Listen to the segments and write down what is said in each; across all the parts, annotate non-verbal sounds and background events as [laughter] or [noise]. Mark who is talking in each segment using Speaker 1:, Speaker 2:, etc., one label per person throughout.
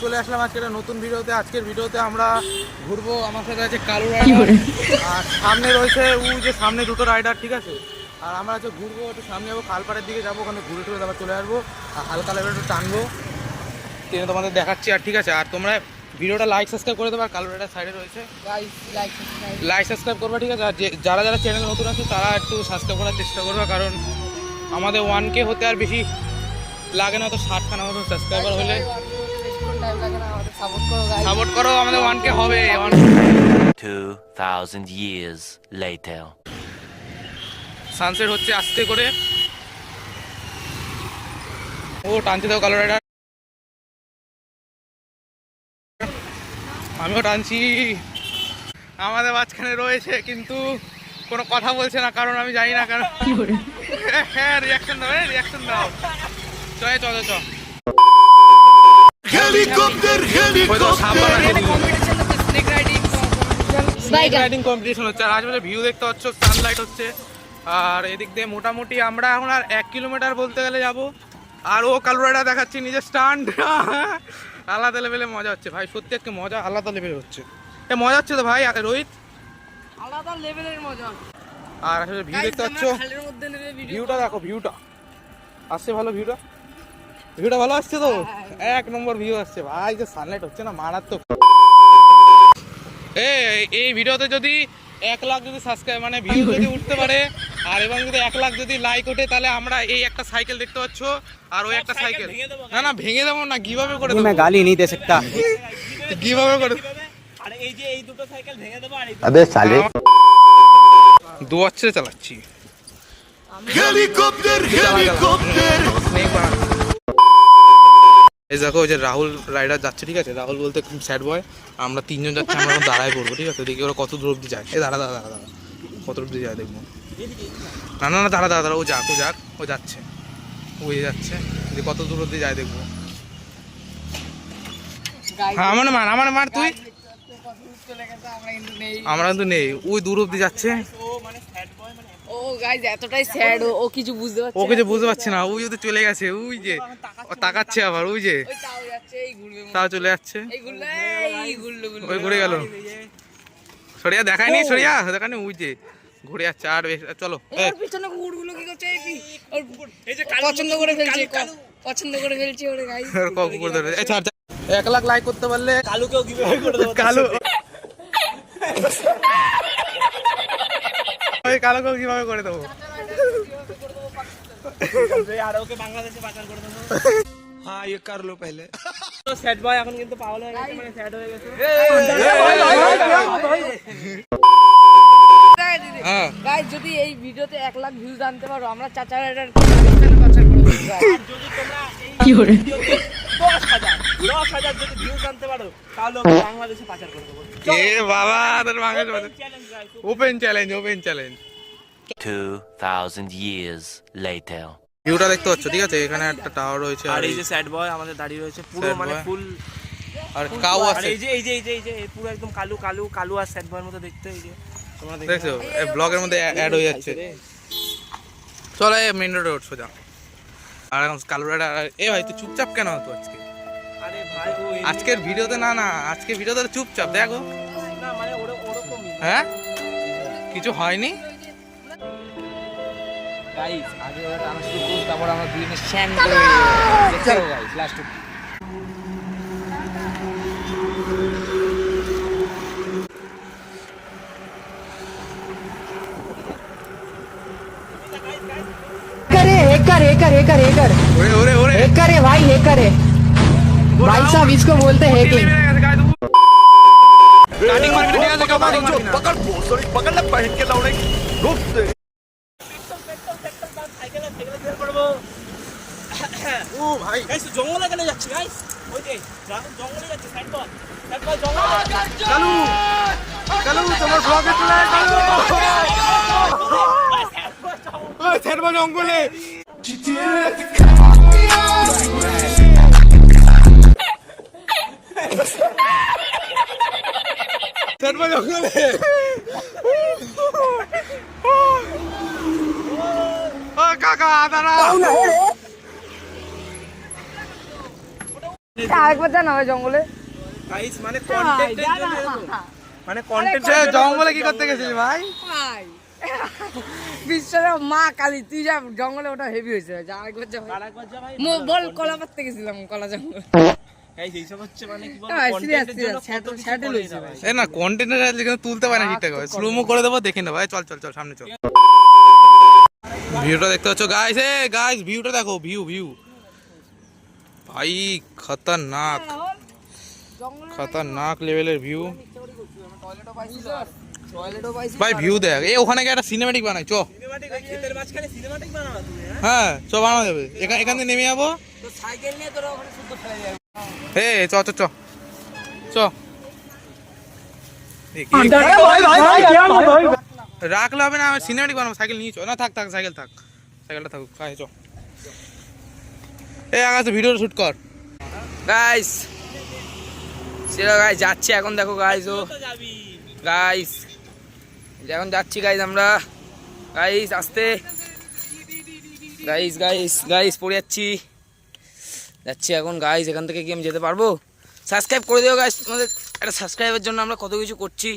Speaker 1: চলে আসলাম আজকে একটা নতুন ভিডিওতে। আজকের ভিডিওতে আমরা ঘুরবো। আমার সাথে আছে কালো রাইডার। আর সামনে রয়েছে উ যে সামনে দুটো রাইডার ঠিক আছে? আর আমরা হচ্ছে ঘুরবো, একটু সামনে যাব, কালপাড়ের দিকে যাব, ওখানে ঘুরে টুরে তারপর চলে আসব, আর হালকা লেভেল একটু টানবো। ট্রেনে তোমাদের দেখাচ্ছি, আর ঠিক আছে, আর তোমরা ভিডিওটা লাইক সাবস্ক্রাইব করে দেবো, আর কালপাড়াটার সাইডে রয়েছে। লাইক সাবস্ক্রাইব করবে, ঠিক আছে? আর যারা যারা চ্যানেল নতুন আছে, তারা একটু সাবস্ক্রাইব করার চেষ্টা করবে, কারণ আমাদের ওয়ান কে হতে আর বেশি লাগে না, তো ষাটখানা মতো সাবস্ক্রাইবার হলে। সাপোর্ট করো আমাদের ওয়ান কে হবে
Speaker 2: 2000 years later
Speaker 1: সানসেট হচ্ছে আস্তে করে। ও টানতে দাও কালো রাইডার। আমিও টানছি। আমাদের মাঝখানে রয়েছে কিন্তু কোনো কথা বলছে না কারণ আমি জানি না কারণ হ্যাঁ রিয়াকশন দাও হ্যাঁ, রিয়াকশন দাও। চয়ে চ চ
Speaker 3: হেলিকপ্টার
Speaker 1: হেলিকপ্টার। রাইডিং কম্পিটিশন হচ্ছে। আর আজ ভিউ দেখতে পাচ্ছ সানলাইট হচ্ছে। আর এদিক দিয়ে মোটামুটি আমরা এখন আর এক কিলোমিটার বলতে গেলে যাব। আর ও কালুরাটা দেখাচ্ছি নিজের স্টান্ট। [laughs] আলাদা লেভেলে মজা হচ্ছে ভাই সত্যি একটা মজা আলাদা লেভেলে হচ্ছে। এ মজা হচ্ছে তো ভাই রোহিত?
Speaker 4: আলাদা লেভেলের মজা।
Speaker 1: আর আসলে ভিউ দেখতে পাচ্ছ? ভিউটা দেখো ভিউটা আসছে ভালো ভিউটা ভিউটা ভালো আসছে তো? এক নম্বর ভিউ আসছে। ভাই যে সানলাইট হচ্ছে না মারাত্মক। [laughs] এই ভিডিওতে যদি এক লাখ যদি সাবস্ক্রাইব মানে ভিউ যদি উঠতে পারে আর এবং যদি এক লাখ যদি লাইক ওঠে তাহলে আমরা এই একটা সাইকেল দেখতে পাচ্ছ আর ওই একটা সাইকেল না না ভেঙে দেবো না কীভাবে করে দেবো?
Speaker 5: গালি নিতে সেটা
Speaker 1: কীভাবে করে?
Speaker 3: এই যে
Speaker 1: এই দুটো সাইকেল চালাচ্ছি।
Speaker 3: হেলিকপ্টার হেলিকপ্টার
Speaker 1: এই দেখো ওই যে রাহুল রাইডার যাচ্ছে ঠিক আছে? রাহুল বলতে খুব স্যাড বয় আমরা তিনজন যাচ্ছি আমরা এখন দাঁড়ায় পড়ব ঠিক আছে? দেখি ওরা কত দূর অব্দি যায়। এই দাঁড়া দাঁড়া দাঁড়া দাঁড়া। কত অব্দি যায় দেখব। না না না দাঁড়া দাঁড়া দাঁড়া ও যাক ও যাক ও যাচ্ছে। ওই যাচ্ছে। যে কত দূর অব্দি যায় দেখব। হ্যাঁ আমার মার আমার মার তুই?
Speaker 4: আমরা কিন্তু নেই।
Speaker 1: ওই দূর অব্দি যাচ্ছে।
Speaker 4: ও গাইস এতটাই স্যাড ও কিছু বুঝতে পারছে
Speaker 1: ও কিছু বুঝতে পারছে না। ওই যদি চলে গেছে ওই যে ও তাকাচ্ছে আবার ওই যে।
Speaker 4: তাও যাচ্ছে এই ঘুরবে।
Speaker 1: তাও চলে যাচ্ছে।
Speaker 4: এই ঘুরলো এই ঘুরলো ঘুরলো
Speaker 1: ওই ঘুরে গেল। সরিয়া দেখায়নি সরিয়া দেখানি ওই যে ঘুরে যাচ্ছে আর চলো
Speaker 4: পিছনে কুকুরগুলো কি করছে? এই কি? পছন্দ করে ফেলছে পছন্দ করে ফেলছে ওরে গাইস
Speaker 1: কুকুর ধরে এই ছাড়, ছাড়। এক লাখ লাইক করতে পারলে কালুকেও কীভাবে করে দেবো। কালু। [laughs] আমি কালো কল কীভাবে করে দেবো
Speaker 5: আর ওকে বাংলাদেশে পাচার করে দেবো
Speaker 1: হ্যাঁ
Speaker 4: পেলে
Speaker 5: স্যাড বয় এখন কিন্তু পাগল হয়ে মানে স্যাড হয়ে গেছে
Speaker 4: গাইস যদি এই ভিডিওতে এক লাখ ভিউজ আনতে পারো আমরা চাচা দশ হাজার করে 10000 যদি ভিউজ আনতে পারো তাহলে বাংলাদেশে পাচার করে দেবো
Speaker 1: এ বাবা তোর Bangladesh open challenge open challenge
Speaker 2: Two thousand years later.
Speaker 1: ভিউটা দেখতে পাচ্ছ ঠিক আছে? এখানে একটা টাওয়ার রয়েছে
Speaker 5: আর এই যে স্যাড বয় আমাদের দাঁড়িয়ে রয়েছে পুরো মানে ফুল
Speaker 1: আর কাউ আছে।
Speaker 5: এই যে এই যে এই যে এই যে এই পুরো একদম কালু কালু কালু আর স্যাড বয়ের মতো দেখতে এই যে। তোমরা দেখো
Speaker 1: দেখছ? ব্লগের মধ্যে অ্যাড হয়ে যাচ্ছে। চলো মেন রোডে সোজা আর এখন কালো রাইডার এ ভাই তুই চুপচাপ কেন হতো আজকে? আজকের ভিডিওতে না না আজকে ভিডিওতে চুপচাপ দেখো
Speaker 5: না মানে ওরা ওরকমই
Speaker 1: হ্যাঁ কিছু হয়নি
Speaker 5: গাইস আগে ওরা টানা শুরু করুন তারপর আমরা দুজনে শ্যান করে দেখতে হবে গাইস লাস্ট
Speaker 4: करे एक कर एक कर एक कर एक कर
Speaker 1: ওরে ওরে ওরে
Speaker 4: एक करे भाई एक करे भाई साहब इसको बोलते हैं हैकिंग
Speaker 1: কাটিং মারবি ঠিক আছে কেউ কাটিং মারবি না
Speaker 3: पकड़ सॉरी पकड़ ले पहन के लौड़े रुक दे ও ভাই
Speaker 5: গাইস জঙ্গলে কেন যাচ্ছে গাইস ওই যে জঙ্গলে যাচ্ছে স্যাড বয় স্যাড বয় জঙ্গলে যাচ্ছে
Speaker 1: কালু কালু তোমার ব্লগে চলে আয়, কালু ওই সেরবা জঙ্গলে
Speaker 3: GTA
Speaker 1: জঙ্গলে ও কাকা দাঁড়া।
Speaker 4: আরেকবার জানা হয় জঙ্গলে।
Speaker 5: গাইস মানে কন্টেন্টের জন্য মানে কন্টেন্ট
Speaker 1: জঙ্গলে কি করতে গেছিলি ভাই?
Speaker 4: ভাই। বিশ্বের মা কালী তুই যা জঙ্গলে ওটা হেভি হয়েছে। যা আরেকবার যা
Speaker 5: আরেকবার যা ভাই।
Speaker 4: মো বল কলা পাততে গেছিলাম কলা জঙ্গল।
Speaker 5: মানে না
Speaker 1: কন্টেন্টের কিন্তু তুলতে পারে না ঠিকঠাক ভাবে। স্লোমো করে দেবো দেখে নেব। ভাই চল চল চল সামনে চল। ভিউটা দেখতে পাচ্ছ গাইস এ গাইস ভিউটা দেখো ভিউ ভিউ ভাই খতরনাক। লেভেলের ভিউ
Speaker 4: টয়লেটও পাইছি টয়লেটও পাইছি
Speaker 1: ভাই ভিউ দেখ। এ ওখানে গিয়ে একটা সিনেমেটিক বানাই চ।
Speaker 5: হ্যাঁ?
Speaker 1: হ্যাঁ চ বানানো যাবে। এখান এখান থেকে নেমে যাব।
Speaker 4: সাইকেল নিয়ে তোরা ওখানে শুদ্ধ ফেলে যাবে।
Speaker 1: এ চ চ চ। চ। রাখলে হবে না আমি সিনেমেটিক বানাবো সাইকেল নিয়ে চ না থাক থাক সাইকেল থাক। সাইকেলটা থাকুক কাজ চ। এ আকাশে ভিডিও শুট কর।
Speaker 4: গাইস সেটা গাইস যাচ্ছে এখন দেখো গাইস ও। গাইস এখন যাচ্ছি গাইস আমরা। গাইস আসতে। গাইস গাইস গাইস পড়ে যাচ্ছি। যাচ্ছি এখন গাইজ এখান থেকে কি আমি যেতে পারব? সাবস্ক্রাইব করে দিও গাইজ তোমাদের একটা সাবস্ক্রাইবের জন্য আমরা কত কিছু করছি।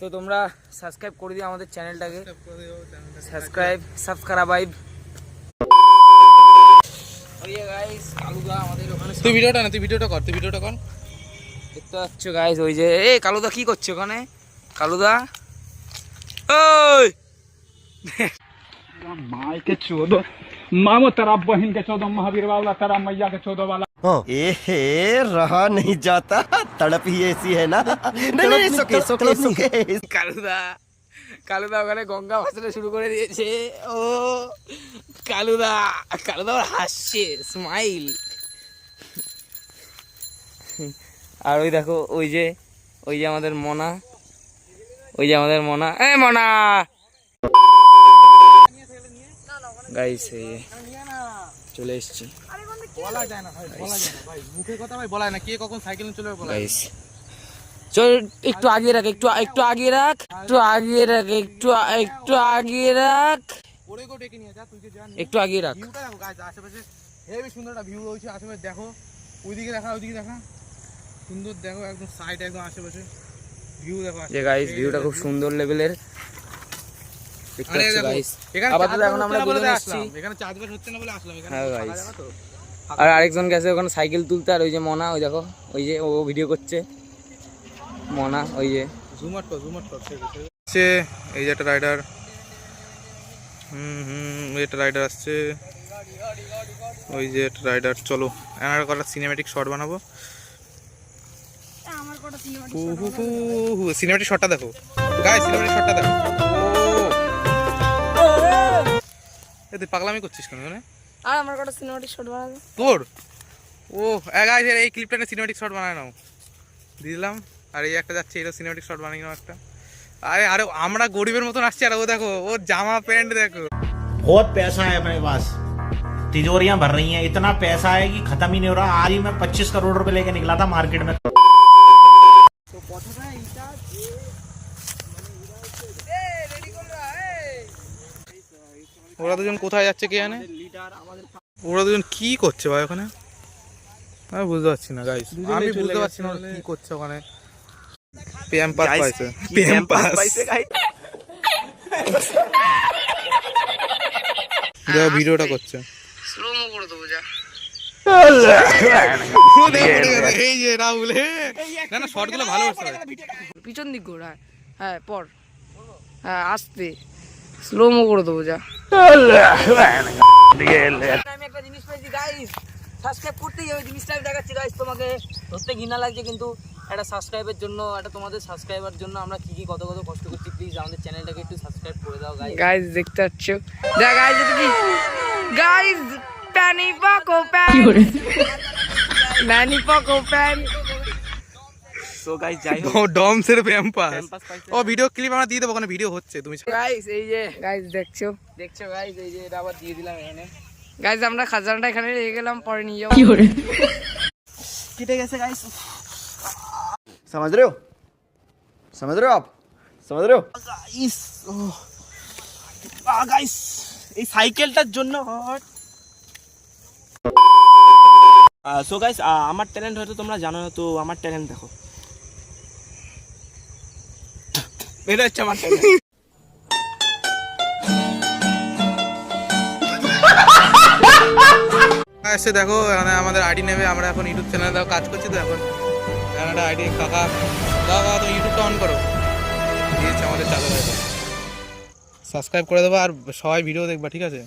Speaker 4: তো তোমরা সাবস্ক্রাইব করে দিও আমাদের চ্যানেলটাকে সাবস্ক্রাইব সাবস্ক্রাইব গাইজ কালুদা আমাদের ওখানে
Speaker 1: তুই ভিডিওটা না তুই ভিডিওটা কর তুই ভিডিওটা কর।
Speaker 4: দেখতে পাচ্ছ গাইজ ওই যে এ কালুদা কি করছে ওখানে? কালুদা? ওই!
Speaker 6: মাইকে চোদ मामो तेरा बहन के चौदह महावीर वाला तेरा मैया के चौदह वाला
Speaker 3: एहे रहा नहीं जाता तड़प ही ऐसी है ना नहीं नहीं सुके सुके सुके
Speaker 4: কালুদা কালুদা ওখানে গঙ্গা ভাসাতে শুরু করে দিয়েছে ও কালুদা কালুদা আবার হাসছে স্মাইল আর ওই দেখো ওই যে ওই যে আমাদের মনা ওই যে আমাদের মনা এ মনা
Speaker 1: নিয়ে চলে যাবে বলা যায় না।
Speaker 4: গাইস চল একটু আগিয়ে রাখ একটু একটু আগিয়ে রাখ একটু আগিয়ে রাখ একটু একটু আগিয়ে রাখ।
Speaker 1: ওরে ডেকে নিয়ে যা তুই যে
Speaker 4: একটু আগিয়ে রাখ।
Speaker 1: আশেপাশে হেবি সুন্দর একটা ভিউ রয়েছে আশেপাশে দেখো ওইদিকে দেখা ওইদিকে দেখা সুন্দর দেখো একদম সাইড একদম আশেপাশে। ভিউ দেখো
Speaker 4: যে গাইস ভিউটা খুব সুন্দর লেভেলের দেখতে
Speaker 1: আরে
Speaker 4: পাচ্ছ
Speaker 1: দেখো
Speaker 4: গাইস
Speaker 1: এখানে
Speaker 4: আপাতত এখন আমরা
Speaker 1: বলে
Speaker 4: দুজন এসেছি
Speaker 1: এখানে চাষবাস হচ্ছে না বলে আসলাম এখানে
Speaker 4: হ্যাঁ। আর আরেকজন গেছে ওখানে সাইকেল তুলতে আর ওই যে মনা ওই দেখো ওই যে ও ভিডিও করছে। মনা ওই যে।
Speaker 1: এই যে একটা রাইডার হুম হুম ওই একটা রাইডার আসছে। ওই যে একটা রাইডার চলো। এনার কটা সিনেমেটিক শট বানাবো? সিনেমেটিক শটটা দেখো। গায়ে সিনেমেটিক শটটা দেখো। এ তুই পাগলামি করছিস কেন মানে
Speaker 4: আর আমার কটা সিনেমাটিক শট বানাবে
Speaker 1: তোর ও গাইস এই ক্লিপটা সিনেমেটিক শট বানায় নাও দিয়ে দিলাম আর এই একটা যাচ্ছে এটা সিনেমেটিক শট বানিয়ে নাও একটা আরে আরে আমরা গরিবের মতন আসছি আর ও দেখো ওর জামা প্যান্ট দেখো
Speaker 7: बहुत पैसा है अपने पास तिजोरियां भर रही हैं इतना पैसा है कि खत्म ही नहीं हो रहा आज ही मैं पच्चीस करोड़ रुपए लेके निकला था मार्केट में
Speaker 1: ওরা দুজন কোথায় যাচ্ছে কে জানে? ওরা দুজন কি করছে ভাই ওখানে? আমি বুঝতে পারছি না গাইস আমি বুঝতে পারছি না ওরা কি করছে ওখানে। পিএম পাস পাইছে। পিএম পাস দেখো ভিডিওটা করছে।
Speaker 4: স্লোমো করে দেবো যা।
Speaker 1: যে।
Speaker 4: পিছন দিক ঘোর। হ্যাঁ হ্যাঁ পর। হ্যাঁ আসতে। স্লোমো করে দেবো যা। আমি একটা জিনিস পেয়েছি গাইস সাবস্ক্রাইব করতেই হবে জিনিসটা আমি দেখাচ্ছি গাইস তোমাকে। ধরতে ঘৃণা লাগছে কিন্তু একটা সাবস্ক্রাইবের জন্য একটা তোমাদের সাবস্ক্রাইবার জন্য আমরা কি কি কত কত কষ্ট করছি প্লিজ আমাদের চ্যানেলটাকে একটু সাবস্ক্রাইব করে দাও গাইস গাইস দেখতে পাচ্ছ? যা গাইস এটা কি গাইস প্যানি পাকো প্যান পাকো প্যান
Speaker 5: সো গাইস যাই হোক
Speaker 1: ও ডমসের পিএম পাস ও ভিডিও ক্লিপ আমরা দিয়ে দেবো ওখানে ভিডিও হচ্ছে তুমি
Speaker 4: গাইস এই যে গাইস দেখছো দেখছো গাইস এই যে এটা আবার দিয়ে দিলাম এখানে গাইস আমরা খাজানাটা এখানে রেখে গেলাম পরে নিয়ে যাবো
Speaker 5: কেটে গেছে গাইস
Speaker 3: समझ रहे हो समझ रहे हो आप समझ रहे हो
Speaker 5: গাইস গাইস এই সাইকেলটার জন্য সো গাইস আমার ট্যালেন্ট হয়তো তোমরা জানো না তো আমার ট্যালেন্ট দেখো এটা হচ্ছে আমার
Speaker 1: এসে দেখো এখানে আমাদের আইডি নেবে আমরা এখন ইউটিউব চ্যানেলে দেখো কাজ করছি তো এখন। একটা আইডি কাকা দাও কাকা তুমি ইউটিউবটা অন করো। দিয়েছে আমাদের চালু হয়েছে সাবস্ক্রাইব করে দেবো আর সবাই ভিডিও দেখবা ঠিক আছে?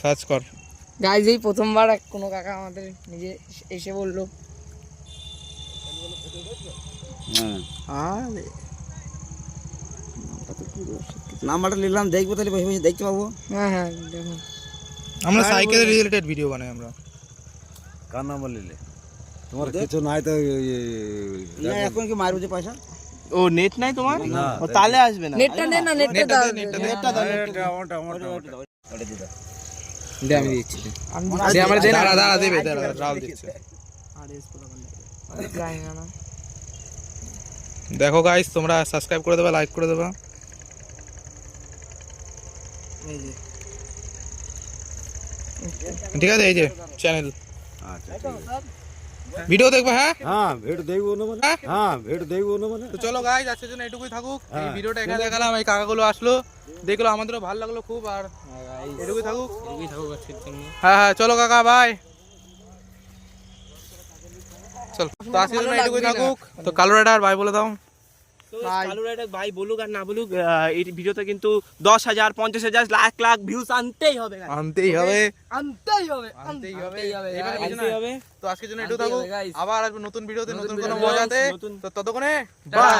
Speaker 1: সার্চ কর।
Speaker 4: গাইজ এই প্রথমবার কোনো কাকা আমাদের নিজে এসে বলল
Speaker 8: নাম্বারটা নিলাম দেখব তাহলে বসে বসে দেখতে পাবো।
Speaker 4: হ্যাঁ হ্যাঁ দেখুন
Speaker 1: আমরা সাইকেল রিলেটেড ভিডিও বানাই আমরা।
Speaker 8: কার নাম্বার নিলে তোমার কিছু নাই তো এখন কি মারবো যে পয়সা?
Speaker 5: ও নেট নাই তোমার? ও তাহলে আসবে না।
Speaker 4: নেটটা নে না নেটটা দাও
Speaker 1: নেটটা দাও
Speaker 4: দে আমি দিচ্ছি
Speaker 1: দে। আমরা দেন আর দাঁড়া দেবে দিচ্ছে।
Speaker 4: না।
Speaker 1: দেখো গাইস তোমরা সাবস্ক্রাইব করে দেবা লাইক করে দেবা। ঠিক আছে এই যে চ্যানেল ভিডিও দেখবা হ্যাঁ?
Speaker 8: হ্যাঁ ভেট দেখব না মানে?
Speaker 1: হ্যাঁ?
Speaker 8: হ্যাঁ ভেট দেখব না মানে?
Speaker 1: তো চলো গাইস আজকের জন্য এটুকুই থাকুক। এই ভিডিওটা এখানে দেখালাম এই কাকাগুলো আসলো। দেখল আমাদেরও ভালো লাগল খুব আর এটুকুই থাকুক।
Speaker 4: এগিয়ে থাকুক আজকের জন্য।
Speaker 1: হ্যাঁ হ্যাঁ চলো কাকা বাই চল। তো আজকের জন্য এটুকুই থাকুক। তো কালো রাইডার ভাই বলে দাও।
Speaker 5: কালু রাইডার ভাই বলুক আর না বলুক এই ভিডিওতে কিন্তু দশ হাজার পঞ্চাশ হাজার লাখ লাখ ভিউজ আনতেই হবে
Speaker 1: আনতেই হবে।
Speaker 4: আনতেই হবে
Speaker 1: আনতেই হবে।
Speaker 4: আনতেই
Speaker 1: তো আজকের জন্য একটু থাকুক। আবার আসবে নতুন ভিডিওতে নতুন কোনো মজাতে। তো ততক্ষণে বাই